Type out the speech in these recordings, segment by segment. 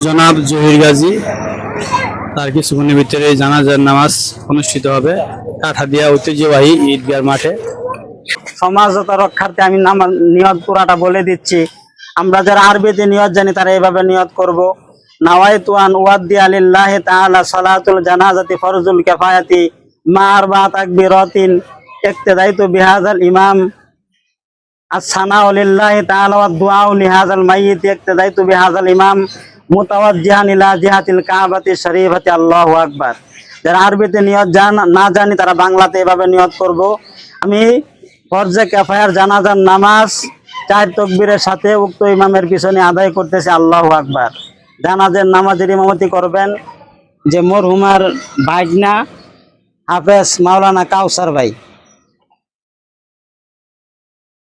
জনাব জহির গাজী তার কিছুক্ষণের ভিতরে জানাজার নামাজ অনুষ্ঠিত হবে কাঠাদিয়া ঐতিহ্যবাহী ঈদগার মাঠে সমাজতা রক্ষার্থে আমি নামা- নিয়ত পুরাটা বলে দিচ্ছি আমরা যারা আরবিতে নিয়ত জানি তারা এইভাবে নিয়ত করব নাওয়াইতু আন ওয়াদ্দি আলিল্লাহ তাআলা সালাতুল জানাজাতি ফরজুল কিফায়াতি মা আরবা তাকবীরাতিন ইক্তদাইতু বিহাযাল ইমাম الثناء لله تعالى والدعاء لهذا الميت يقتديت بهذا الإمام মোতাওয়াজিহানিলা জিহাতিল আরবিতে নিয়ত তারা বাংলাতে নিয়ত আমি সাথে উক্ত ইমামের পিছনে আদায় করতেছে আল্লাহ আকবার। জানাজের নামাজের ইমামতি করবেন যে মরহুমার ভাইজনা হাফেজ মাওলানা কাউসার ভাই।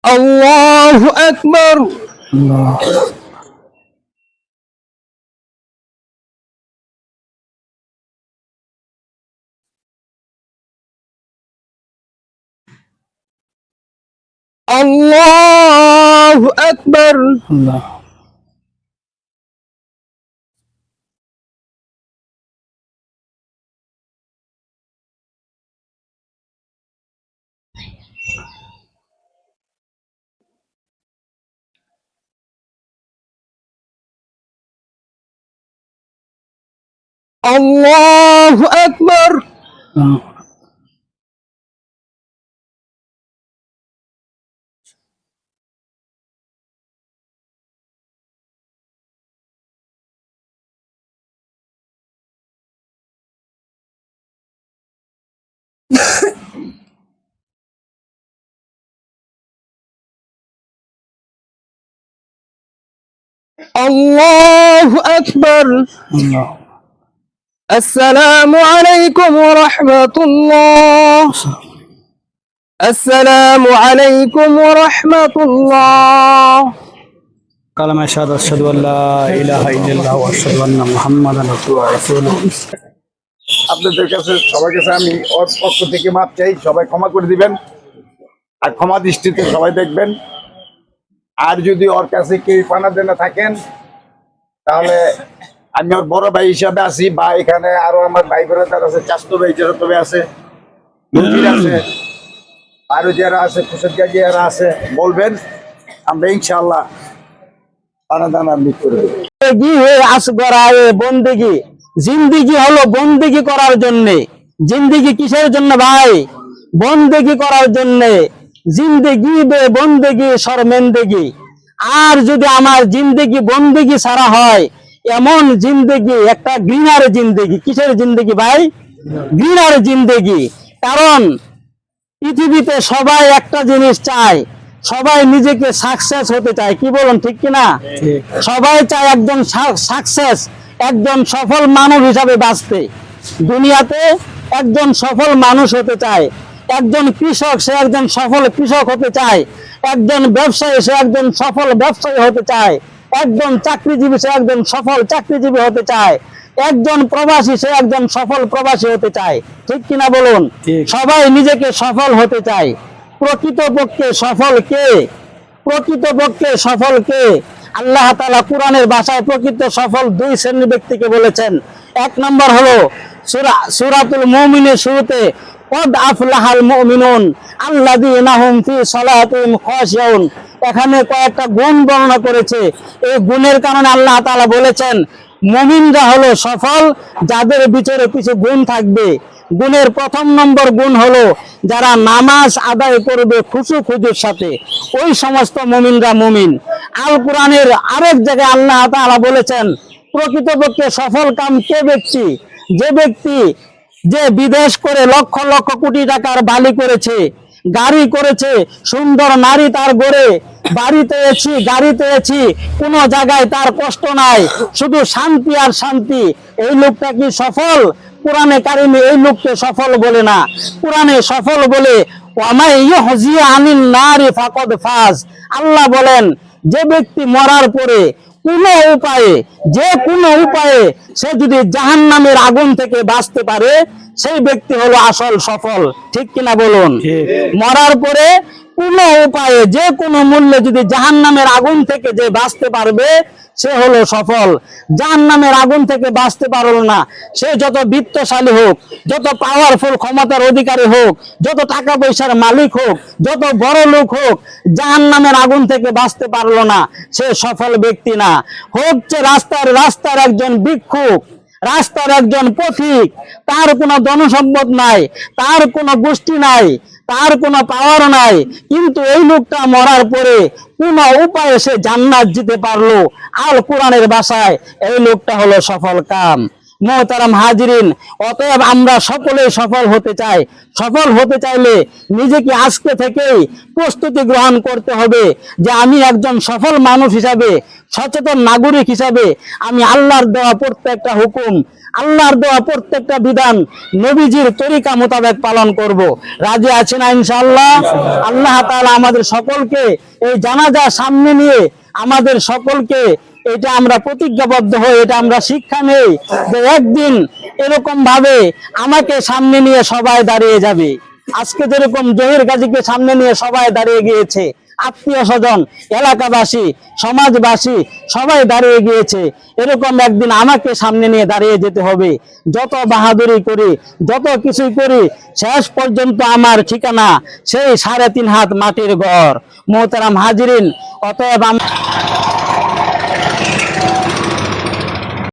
আল্লাহ আকবর। আল্লাহু আকবার আল্লাহু আকবার আল্লাহু আকবার السلام عليكم ورحمة الله السلام عليكم ورحمة الله কালামা শাহাদ আশহাদু আল্লা ইলাহা ইল্লাল্লাহু ওয়া আশহাদু আন্না মুহাম্মাদান রাসূলুল্লাহ ওয়া রাসূলুহু আপনাদের কাছে সবার কাছে আমি ওর পক্ষ থেকে মাপ চাই সবাই ক্ষমা করে দিবেন আর ক্ষমা দৃষ্টিতে সবাই দেখবেন আর যদি ওর কাছে কেউ পানা দেনা থাকেন, তাহলে আমি ওর বড় ভাই হিসাবে আছি, বা এখানে আরও আমার ভাই ব্রাদার আছে চাস্তো ভাই যেরকম আছে মন্দির আছে আরও যারা আছে কুসজ্জা যারা আছে, বলবেন, আমরা ইনশাআল্লাহ পানা দানা আমি করে জিন্দিগি করার জন্য। জিন্দিগি কিসের জন্য ভাই? বন্দেগি করার জন্য। জিন্দেগি বে বন্দেগি শর্মেন্দেগি। আর যদি আমার জিন্দেগি বন্দেগি সারা হয় এমন জিন্দেগি একটা গ্রিনার জিন্দেগি। কিসের জিন্দেগি ভাই? গ্রিনার জিন্দেগি। কারণ পৃথিবীতে সবাই একটা জিনিস চায় সবাই নিজেকে সাকসেস হতে চায়। কি বলুন ঠিক কিনা? সবাই চায় একজন সাকসেস একজন সফল মানুষ হিসাবে বাঁচতে। দুনিয়াতে একজন সফল মানুষ হতে চায়। একজন কৃষক সে একজন সফল কৃষক হতে চায়। একজন ব্যবসায়ী সে একজন সফল ব্যবসায়ী হতে চায়। একজন চাকরিজীবী সে একজন সফল চাকরিজীবী হতে চায়। একজন প্রবাসী সে একজন সফল প্রবাসী হতে চায়। ঠিক কিনা বলুন? সবাই নিজেকে সফল হতে চায়। প্রকৃতপক্ষে সফল কে? প্রকৃতপক্ষে সফল কে? আল্লাহ তাআলা কোরআনের ভাষায় প্রকৃত সফল দুই শ্রেণির ব্যক্তিকে বলেছেন। এক নম্বর হলো সূরা সূরাতুল মুমিনের শুরুতে কদ আফলাহাল মুমিনুন আল্লাযীনা হুম ফি সালাতিহিম খাশিউন এখানে কয়েকটা গুণ বর্ণনা করেছে। এই গুণের কারণে আল্লাহ তাআলা বলেছেন, মুমিনরা হলো সফল, যাদের ভিতরে কিছু গুণ থাকবে। গুণের প্রথম নম্বর গুণ হলো, যারা নামাজ আদায় করবে খুশু খুজুর সাথে। ওই সমস্ত মুমিনরা মুমিন। আল কোরআনের আরেক জায়গায় আল্লাহ তাআলা বলেছেন, প্রকৃতপক্ষে সফল কাম কে ব্যক্তি? যে ব্যক্তি যে বিদেশ করে লক্ষ লক্ষ কোটি টাকার বালি করেছে, গাড়ি করেছে, সুন্দর নারী তার গড়ে, বাড়িতে এসি গাড়িতে এসি কোনো জায়গায় তার কষ্ট নাই, শুধু শান্তি আর শান্তি। এই লোকটা কি সফল? কোরআনে কারিমে এই লোককে সফল বলে না। কোরআনে সফল বলে ইহজিয়া আনিন ফাকদ ফাজ। আল্লাহ বলেন, যে ব্যক্তি মরার পরে কোনো উপায়ে যে কোনো উপায়ে সে যদি জাহান নামের আগুন থেকে বাঁচতে পারে সেই ব্যক্তি হলো আসল সফল। ঠিক কিনা বলুন? মরার পরে কোনো উপায়ে যে কোনো মূল্যে যদি জাহান নামের আগুন থেকে যে বাঁচতে পারবে সে হলো সফল। যার নামের আগুন থেকে বাঁচতে পারল না। সে যত বিত্তশালী হোক, যত পাওয়ারফুল ক্ষমতার অধিকারী হোক, যত টাকা পয়সার মালিক হোক, যত বড় লোক হোক যার নামের আগুন থেকে বাঁচতে পারল না। সে সফল ব্যক্তি না। হচ্ছে রাস্তার রাস্তার একজন ভিক্ষুক, রাস্তার একজন পথিক, তার কোনো ধনসম্পদ নাই, তার কোনো গোষ্ঠী নাই তার কোনো পাওয়ার নাই। কিন্তু এই লোকটা মরার পরে কোন উপায়ে সে জান্নাত দিতে পারল আল কোরআনের বাসায় এই লোকটা হলো সফল কাম। মোহতারাম হাজিরিন, অতএব আমরা সকলেই সফল হতে চাই। সফল হতে চাইলে নিজেকে আজকে থেকেই প্রস্তুতি গ্রহণ করতে হবে যে আমি একজন সফল মানুষ হিসাবে, সচেতন নাগরিক হিসাবে আমি আল্লাহর দেওয়া প্রত্যেকটা হুকুম আল্লাহর দেওয়া প্রত্যেকটা বিধান নবীজির তরিকা মোতাবেক পালন করব। রাজি আছেন না ইনশাআল্লাহ? আল্লাহ তাআলা আমাদের সকলকে এই জানাজা সামনে নিয়ে আমাদের সকলকে এটা আমরা প্রতিজ্ঞাবদ্ধ হই এটা আমরা শিক্ষা নেই যে একদিন এরকম ভাবে আমাকে সামনে নিয়ে সবাই দাঁড়িয়ে যাবে। আজকে যেরকম জহির গাজীকে সামনে নিয়ে সবাই দাঁড়িয়ে গিয়েছে আত্মীয় স্বজন, এলাকাবাসী, সমাজবাসী, সবাই দাঁড়িয়ে গিয়েছে। এরকম একদিন আমাকে সামনে নিয়ে দাঁড়িয়ে যেতে হবে। যত বাহাদুরি করি, যত কিছুই করি, শেষ পর্যন্ত আমার ঠিকানা সেই সাড়ে তিন হাত মাটির ঘর। মোহতারাম হাজিরিন, অতএব